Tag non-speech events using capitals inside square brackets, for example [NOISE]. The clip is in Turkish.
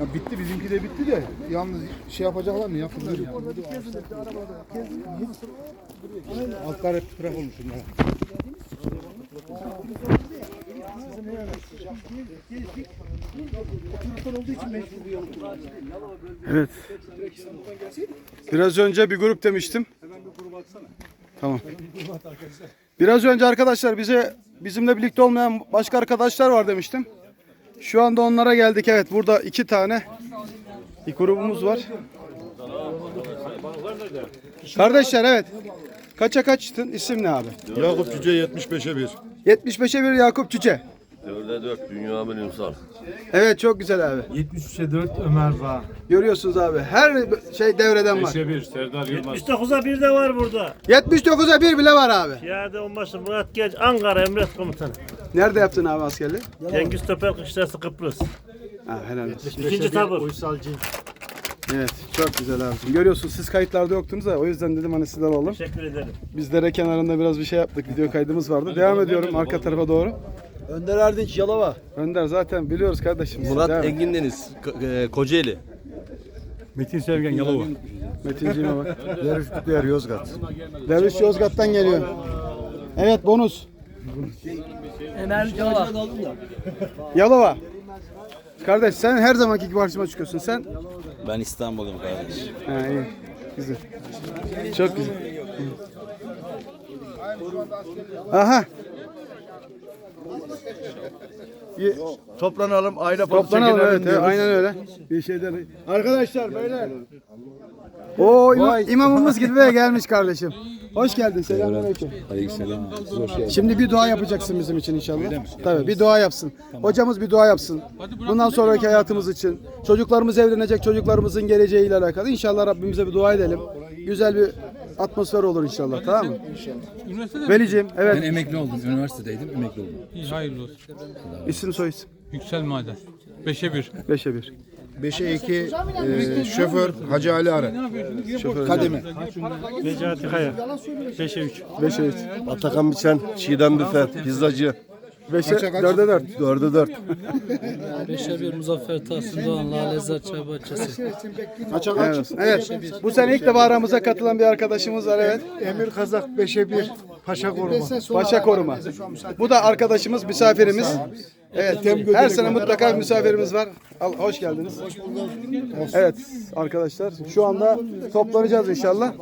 Ya bitti bizimki de bitti de yalnız şey yapacaklar mı yapılır yani. Altlar hep toprak olmuş bunlar. Evet. Biraz önce bir grup demiştim. Tamam. Biraz önce arkadaşlar bize bizimle birlikte olmayan başka arkadaşlar var demiştim. Şu anda onlara geldik. Evet burada iki tane grubumuz var. Kardeşler evet. Kaça kaçtın? İsim ne abi? Yakup Cüce 75'e 1. 75'e bir Yakup Çiçe. Dörde 4 Bünyamin Ünsal. Evet çok güzel abi. 73'e 4 Ömer Bağ. Görüyorsunuz abi. Her şey devreden var. 5'e 1 Serdar Yılmaz. 79'a bir de var burada. 79'a bir bile var abi. Piyade onbaşı Murat Genç Ankara Emret Komutanı. Nerede yaptın abi askerliği? Cengiz Topel Kışlası Kıbrıs. Ha, helal olsun. İkinci tabur. Uysalcı. Evet çok güzel abicim. Görüyorsunuz siz kayıtlarda yoktunuz da o yüzden dedim hani sizden alalım. Teşekkür ederim. Biz dere kenarında biraz bir şey yaptık. Video kaydımız vardı. Devam ediyorum arka tarafa doğru. Önder Erdinç Yalova. Önder zaten biliyoruz kardeşim. Murat. Engin Deniz Ko- e, Kocaeli. Metin Sevgen Yalova. Metinciğime [LAUGHS] bak. Yarış Kutluyer Yozgat. Derviş Yozgat'tan geliyor. Evet bonus. Yalova. Kardeş sen her zamanki gibi karşıma çıkıyorsun. Sen Ben İstanbul'um kardeş. Ha iyi. Güzel. Çok güzel. Aha. Ye- Toplanalım aile Toplanalım evet, evet aynen öyle. Bir şeyden. Arkadaşlar beyler. Oo ima- imamımız gibi gelmiş kardeşim. Hoş geldin. Selamünaleyküm. Aleykümselam. Şimdi bir dua yapacaksın bizim için inşallah. Tabii bir dua yapsın. Hocamız bir dua yapsın. Bundan sonraki hayatımız için. Çocuklarımız evlenecek, çocuklarımızın geleceğiyle alakalı. İnşallah Rabbimize bir dua edelim. Güzel bir atmosfer olur inşallah tamam mı? Veliciğim evet Ben emekli oldum. Üniversitedeydim, emekli oldum. İyi hayırlı olsun. isim soy isim. Yüksel Maden. Beşe bir. Beşe bir. 5'e 2 e, şoför Hacı Ali Arı. Kademe. Necati Kaya. 5'e 3. Beşe üç. Atakan Biçen, Çiğdem Büfe, Pizzacı. Beşe, dörde dört. 4'e 4. [LAUGHS] Beşe bir Muzaffer Tahsin Doğan, Lalezer Çay Bahçesi. Evet. evet. Bu sene ilk defa aramıza katılan bir arkadaşımız var evet. Emir Kazak 5'e 1 Paşa Koruma. Paşa Koruma. Bu da arkadaşımız, misafirimiz. Evet, her sene mutlaka bir misafirimiz var. Al, hoş geldiniz. Evet arkadaşlar, şu anda toplanacağız inşallah.